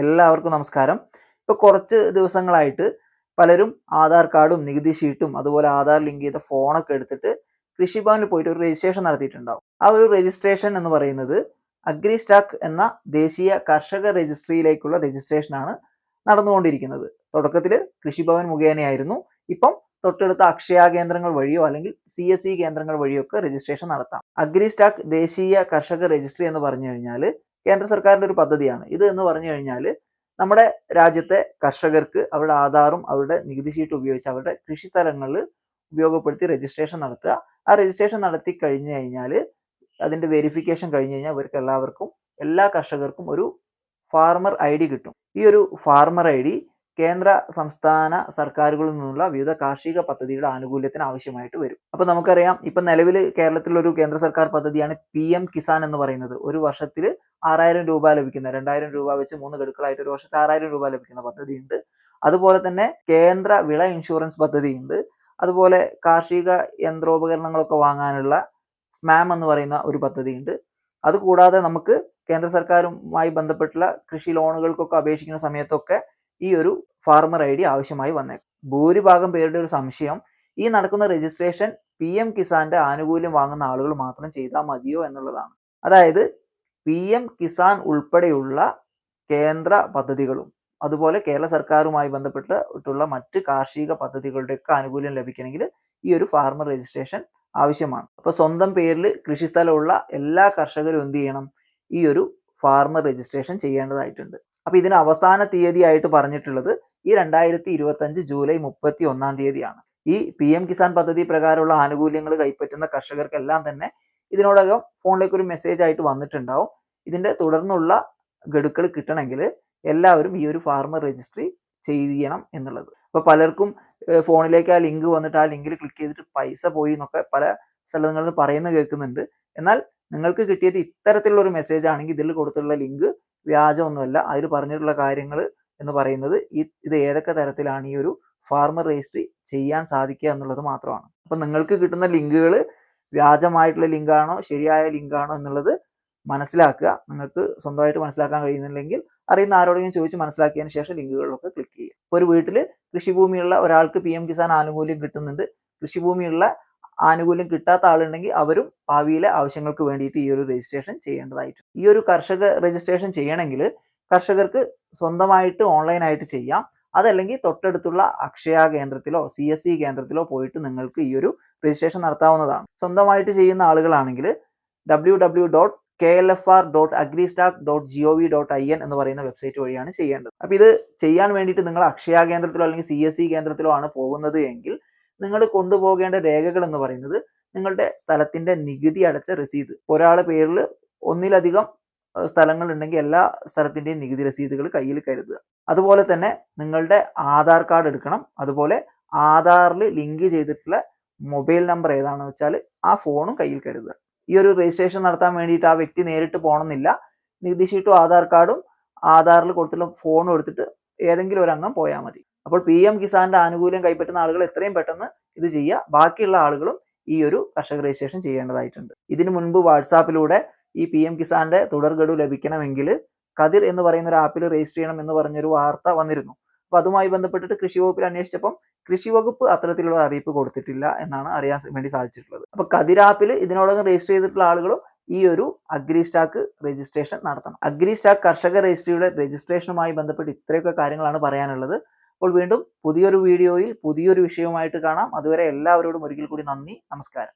എല്ലാവർക്കും നമസ്കാരം. ഇപ്പോൾ കുറച്ച് ദിവസങ്ങളായിട്ട് പലരും ആധാർ കാർഡും നികുതി ഷീറ്റും അതുപോലെ ആധാർ ലിങ്ക് ചെയ്ത ഫോണൊക്കെ എടുത്തിട്ട് കൃഷിഭവനിൽ പോയിട്ട് ഒരു രജിസ്ട്രേഷൻ നടത്തിയിട്ടുണ്ടാവും. ആ ഒരു രജിസ്ട്രേഷൻ എന്ന് പറയുന്നത് അഗ്രി സ്റ്റാക്ക് എന്ന ദേശീയ കർഷക രജിസ്ട്രിയിലേക്കുള്ള രജിസ്ട്രേഷനാണ് നടന്നുകൊണ്ടിരിക്കുന്നത്. തുടക്കത്തിൽ കൃഷിഭവൻ മുഖേനയായിരുന്നു. ഇപ്പം തൊട്ടടുത്ത അക്ഷയ കേന്ദ്രങ്ങൾ വഴിയോ അല്ലെങ്കിൽ സി എസ് സി കേന്ദ്രങ്ങൾ വഴിയോ ഒക്കെ രജിസ്ട്രേഷൻ നടത്താം. അഗ്രി സ്റ്റാക്ക് ദേശീയ കർഷക രജിസ്ട്രി എന്ന് പറഞ്ഞു കഴിഞ്ഞാൽ കേന്ദ്ര സർക്കാരിന്റെ ഒരു പദ്ധതിയാണ്. ഇത് എന്ന് പറഞ്ഞു കഴിഞ്ഞാൽ നമ്മുടെ രാജ്യത്തെ കർഷകർക്ക് അവരുടെ ആധാറും അവരുടെ നികുതി ചീട്ടും ഉപയോഗിച്ച് അവരുടെ കൃഷി സ്ഥലങ്ങളിൽ ഉപയോഗപ്പെടുത്തി രജിസ്ട്രേഷൻ നടത്തുക. ആ രജിസ്ട്രേഷൻ നടത്തി കഴിഞ്ഞു കഴിഞ്ഞാൽ അതിന്റെ വെരിഫിക്കേഷൻ കഴിഞ്ഞു കഴിഞ്ഞാൽ അവർക്ക് എല്ലാവർക്കും എല്ലാ കർഷകർക്കും ഒരു ഫാർമർ ഐ ഡി കിട്ടും. ഈ ഒരു ഫാർമർ ഐ ഡി കേന്ദ്ര സംസ്ഥാന സർക്കാരുകളിൽ നിന്നുള്ള വിവിധ കാർഷിക പദ്ധതിയുടെ ആനുകൂല്യത്തിന് ആവശ്യമായിട്ട് വരും. അപ്പോൾ നമുക്കറിയാം ഇപ്പൊ നിലവിൽ കേരളത്തിലൊരു കേന്ദ്ര സർക്കാർ പദ്ധതിയാണ് പി എം കിസാൻ എന്ന് പറയുന്നത്. ഒരു വർഷത്തിൽ ആറായിരം രൂപ ലഭിക്കുന്ന രണ്ടായിരം രൂപ വെച്ച് മൂന്ന് ഗഡുക്കളായിട്ട് ഒരു വർഷത്തിൽ ആറായിരം രൂപ ലഭിക്കുന്ന പദ്ധതിയുണ്ട്. അതുപോലെ തന്നെ കേന്ദ്ര വിള ഇൻഷുറൻസ് പദ്ധതിയുണ്ട്. അതുപോലെ കാർഷിക യന്ത്രോപകരണങ്ങളൊക്കെ വാങ്ങാനുള്ള സ്മാം എന്ന് പറയുന്ന ഒരു പദ്ധതിയുണ്ട്. അതുകൂടാതെ നമുക്ക് കേന്ദ്ര സർക്കാരുമായി ബന്ധപ്പെട്ടുള്ള കൃഷി ലോണുകൾക്കൊക്കെ അപേക്ഷിക്കുന്ന സമയത്തൊക്കെ ഈ ഒരു ഫാർമർ ഐ ഡി ആവശ്യമായി വന്നേക്കും. ഭൂരിഭാഗം പേരുടെ ഒരു സംശയം ഈ നടക്കുന്ന രജിസ്ട്രേഷൻ പി എം കിസാന്റെ ആനുകൂല്യം വാങ്ങുന്ന ആളുകൾ മാത്രം ചെയ്താൽ മതിയോ എന്നുള്ളതാണ്. അതായത് പി എം കിസാൻ ഉൾപ്പെടെയുള്ള കേന്ദ്ര പദ്ധതികളും അതുപോലെ കേരള സർക്കാരുമായി ബന്ധപ്പെട്ടിട്ടുള്ള മറ്റ് കാർഷിക പദ്ധതികളുടെയൊക്കെ ആനുകൂല്യം ലഭിക്കണമെങ്കിൽ ഈ ഒരു ഫാർമർ രജിസ്ട്രേഷൻ ആവശ്യമാണ്. അപ്പൊ സ്വന്തം പേരിൽ കൃഷിസ്ഥലമുള്ള എല്ലാ കർഷകരും എന്ത് ചെയ്യണം? ഈ ഒരു ഫാർമർ രജിസ്ട്രേഷൻ ചെയ്യേണ്ടതായിട്ടുണ്ട്. അപ്പൊ ഇതിന് അവസാന തീയതിയായിട്ട് പറഞ്ഞിട്ടുള്ളത് ഈ രണ്ടായിരത്തി ഇരുപത്തി അഞ്ച് ജൂലൈ മുപ്പത്തി ഒന്നാം തീയതിയാണ്. ഈ പി എം കിസാൻ പദ്ധതി പ്രകാരമുള്ള ആനുകൂല്യങ്ങൾ കൈപ്പറ്റുന്ന കർഷകർക്കെല്ലാം തന്നെ ഇതിനോടകം ഫോണിലേക്ക് ഒരു മെസ്സേജ് ആയിട്ട് വന്നിട്ടുണ്ടാവും. ഇതിന്റെ തുടർന്നുള്ള ഗഡുക്കൾ കിട്ടണമെങ്കിൽ എല്ലാവരും ഈ ഒരു ഫാർമർ രജിസ്ട്രി ചെയ്യണം എന്നുള്ളത്. അപ്പൊ പലർക്കും ഫോണിലേക്ക് ആ ലിങ്ക് വന്നിട്ട് ആ ലിങ്കിൽ ക്ലിക്ക് ചെയ്തിട്ട് പൈസ പോയി എന്നൊക്കെ പല സ്ഥലങ്ങളിൽ നിന്ന് പറയുന്നത് കേൾക്കുന്നുണ്ട്. എന്നാൽ നിങ്ങൾക്ക് കിട്ടിയത് ഇത്തരത്തിലുള്ള ഒരു മെസ്സേജ് ആണെങ്കിൽ ഇതിൽ കൊടുത്തുള്ള ലിങ്ക് വ്യാജമൊന്നുമല്ല. അതിൽ പറഞ്ഞിട്ടുള്ള കാര്യങ്ങൾ എന്ന് പറയുന്നത് ഈ ഇത് ഏതൊക്കെ തരത്തിലാണ് ഈ ഒരു ഫാർമർ രജിസ്ട്രി ചെയ്യാൻ സാധിക്കുക എന്നുള്ളത് മാത്രമാണ്. അപ്പം നിങ്ങൾക്ക് കിട്ടുന്ന ലിങ്കുകൾ വ്യാജമായിട്ടുള്ള ലിങ്കാണോ ശരിയായ ലിങ്കാണോ എന്നുള്ളത് മനസ്സിലാക്കുക. നിങ്ങൾക്ക് സ്വന്തമായിട്ട് മനസ്സിലാക്കാൻ കഴിയുന്നില്ലെങ്കിൽ അറിയുന്ന ആരോടെങ്കിലും ചോദിച്ച് മനസ്സിലാക്കിയതിന് ശേഷം ലിങ്കുകളിലൊക്കെ ക്ലിക്ക് ചെയ്യുക. ഒരു വീട്ടിൽ കൃഷിഭൂമിയുള്ള ഒരാൾക്ക് പി എം കിസാൻ ആനുകൂല്യം കിട്ടുന്നുണ്ട്. കൃഷിഭൂമിയുള്ള ആനുകൂല്യം കിട്ടാത്ത ആളുണ്ടെങ്കിൽ അവരും ഭാവിയിലെ ആവശ്യങ്ങൾക്ക് വേണ്ടിയിട്ട് ഈ ഒരു രജിസ്ട്രേഷൻ ചെയ്യേണ്ടതായിട്ടുണ്ട്. ഈ ഒരു കർഷക രജിസ്ട്രേഷൻ ചെയ്യണമെങ്കിൽ കർഷകർക്ക് സ്വന്തമായിട്ട് ഓൺലൈനായിട്ട് ചെയ്യാം. അതല്ലെങ്കിൽ തൊട്ടടുത്തുള്ള അക്ഷയ കേന്ദ്രത്തിലോ സി എസ് സി കേന്ദ്രത്തിലോ പോയിട്ട് നിങ്ങൾക്ക് ഈ ഒരു രജിസ്ട്രേഷൻ നടത്താവുന്നതാണ്. സ്വന്തമായിട്ട് ചെയ്യുന്ന ആളുകളാണെങ്കിൽ W W dot K L F R dot agristack dot G O V dot I N എന്ന് പറയുന്ന വെബ്സൈറ്റ് വഴിയാണ് ചെയ്യേണ്ടത്. അപ്പോൾ ഇത് ചെയ്യാൻ വേണ്ടിയിട്ട് നിങ്ങൾ അക്ഷയ കേന്ദ്രത്തിലോ അല്ലെങ്കിൽ സി എസ് സി കേന്ദ്രത്തിലോ ആണ് പോകുന്നത് എങ്കിൽ നിങ്ങൾ കൊണ്ടുപോകേണ്ട രേഖകൾ എന്ന് പറയുന്നത് നിങ്ങളുടെ സ്ഥലത്തിന്റെ നികുതി അടച്ച രസീത് ഒരാളുടെ പേരിൽ ഒന്നിലധികം സ്ഥലങ്ങൾ ഉണ്ടെങ്കിൽ എല്ലാ സ്ഥലത്തിന്റെയും നികുതി രസീതുകൾ കയ്യിൽ കരുതുക. അതുപോലെ തന്നെ നിങ്ങളുടെ ആധാർ കാർഡ് എടുക്കണം. അതുപോലെ ആധാറിൽ ലിങ്ക് ചെയ്തിട്ടുള്ള മൊബൈൽ നമ്പർ ഏതാണെന്ന് വെച്ചാൽ ആ ഫോണും കയ്യിൽ കരുതുക. ഈ ഒരു രജിസ്ട്രേഷൻ നടത്താൻ വേണ്ടിയിട്ട് ആ വ്യക്തി നേരിട്ട് പോകണമെന്നില്ല. നികുതി ഷീറ്റും ആധാർ കാർഡും ആധാറിൽ കൊടുത്തിട്ടുള്ള ഫോണും എടുത്തിട്ട് ഏതെങ്കിലും ഒരു അംഗം പോയാൽ മതി. അപ്പോൾ പി എം കിസാന്റെ ആനുകൂല്യം കൈപ്പറ്റുന്ന ആളുകൾ എത്രയും പെട്ടെന്ന് ഇത് ചെയ്യുക. ബാക്കിയുള്ള ആളുകളും ഈ ഒരു കർഷക രജിസ്ട്രേഷൻ ചെയ്യേണ്ടതായിട്ടുണ്ട്. ഇതിനു മുൻപ് വാട്സാപ്പിലൂടെ ഈ പി എം കിസാന്റെ തുടർഗഡു ലഭിക്കണമെങ്കിൽ കതിർ എന്ന് പറയുന്ന ഒരു ആപ്പിൽ രജിസ്റ്റർ ചെയ്യണം എന്ന് പറഞ്ഞൊരു വാർത്ത വന്നിരുന്നു. അപ്പൊ അതുമായി ബന്ധപ്പെട്ടിട്ട് കൃഷി വകുപ്പിൽ അന്വേഷിച്ചപ്പം കൃഷി വകുപ്പ് അത്തരത്തിലുള്ള അറിയിപ്പ് കൊടുത്തിട്ടില്ല എന്നാണ് അറിയാൻ വേണ്ടി സാധിച്ചിട്ടുള്ളത്. അപ്പൊ കതിർ ആപ്പിൽ ഇതിനോടകം രജിസ്റ്റർ ചെയ്തിട്ടുള്ള ആളുകളും ഈ ഒരു അഗ്രി സ്റ്റാക്ക് രജിസ്ട്രേഷൻ നടത്തണം. അഗ്രി സ്റ്റാക്ക് കർഷക രജിസ്ട്രിയുടെ രജിസ്ട്രേഷനുമായി ബന്ധപ്പെട്ട് ഇത്രയൊക്കെ കാര്യങ്ങളാണ് പറയാനുള്ളത്. അപ്പോൾ വീണ്ടും പുതിയൊരു വീഡിയോയിൽ പുതിയൊരു വിഷയവുമായിട്ട് കാണാം. അതുവരെ എല്ലാവരോടും ഒരിക്കൽ കൂടി നന്ദി നമസ്കാരം.